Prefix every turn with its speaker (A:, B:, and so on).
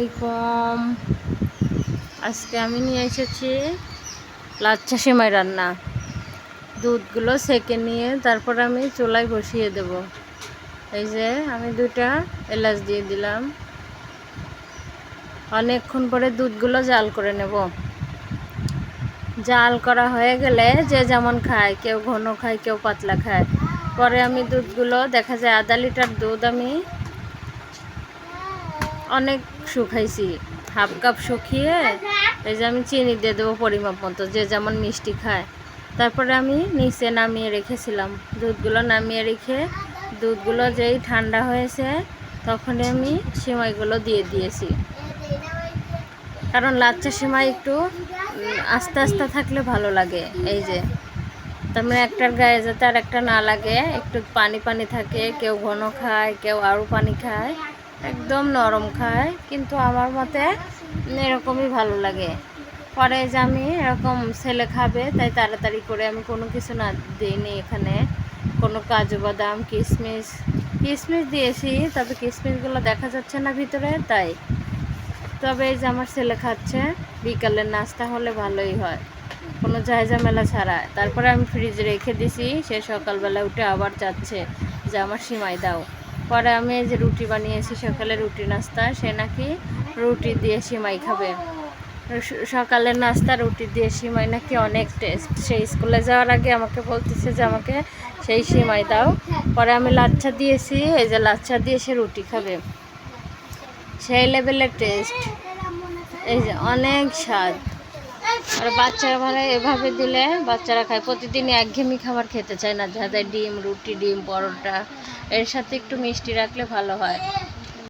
A: আলাইকুম। আজকে আমি নিয়ে এসেছি লাচ্ছা সেমাই রান্না। দুধগুলো সেকে নিয়ে তারপর আমি চুলায় বসিয়ে দেব। এই যে আমি দুটা এলাচ দিয়ে দিলাম। অনেকক্ষণ পরে দুধগুলো জাল করে নেব। জাল করা হয়ে গেলে যে যেমন খায়, কেউ ঘন খায়, কেউ পাতলা খায়। পরে আমি দুধগুলো, দেখা যায় আধা লিটার দুধ আমি অনেক শুকাইছি হাফ কাপ শুকিয়ে এই যে আমি চিনি দিয়ে দেবো পরিমাপ মতো, যে যেমন মিষ্টি খায়। তারপরে আমি নিচে নামিয়ে রেখেছিলাম। দুধগুলো নামিয়ে রেখে, দুধগুলো যেই ঠান্ডা হয়েছে, তখনই আমি সেমাইগুলো দিয়ে দিয়েছি। কারণ লাচ্চা সেমাই একটু আস্তে আস্তে থাকলে ভালো লাগে, এই যে। তার মানে একটার গায়ে যাতে আর একটা না লাগে, একটু পানি পানি থাকে, কেউ ঘন খায়, কেউ আরও পানি খায়। একদম নরম খায়, কিন্তু আমার মতে এরকমই ভালো লাগে। পরে যে আমি এরকম ছেলে খাবে, তাই তাড়াতাড়ি করে আমি কোনো কিছু না দিইনি এখানে। কোনো কাজু বাদাম কিশমিশ কিশমিশ দিয়েছি, তবে কিশমিশগুলো দেখা যাচ্ছে না ভিতরে, তাই। তবে এই যে আমার ছেলে খাচ্ছে, বিকালের নাস্তা হলে ভালোই হয়। কোনো ঝামেলা ছাড়া। তারপরে আমি ফ্রিজে রেখে দিছি, সে সকালবেলা উঠে আবার যাচ্ছে যে, আমার সিমাই দাও। পরে আমি এই যে রুটি বানিয়েছি, সকালে রুটি নাস্তা, সে নাকি রুটি দিয়ে সিমাই খাবে। সকালের নাস্তা, রুটি দিয়ে সিমাই নাকি অনেক টেস্ট। সেই স্কুলে যাওয়ার আগে আমাকে বলতেছে যে আমাকে সেই সিমাই দাও। পরে আমি লাচ্ছা দিয়েছি, এই যে লাচ্ছা দিয়ে সে রুটি খাবে। সেই লেভেলের টেস্ট। এই যে অনেক স্বাদ। আর বাচ্চারা মানে এভাবে দিলে বাচ্চারা খায়। প্রতিদিন একঘেয়েমি খাবার খেতে চায় না। যাদের ডিম, রুটি, ডিম, পরোটা, এর সাথে একটু মিষ্টি রাখলে ভালো হয়।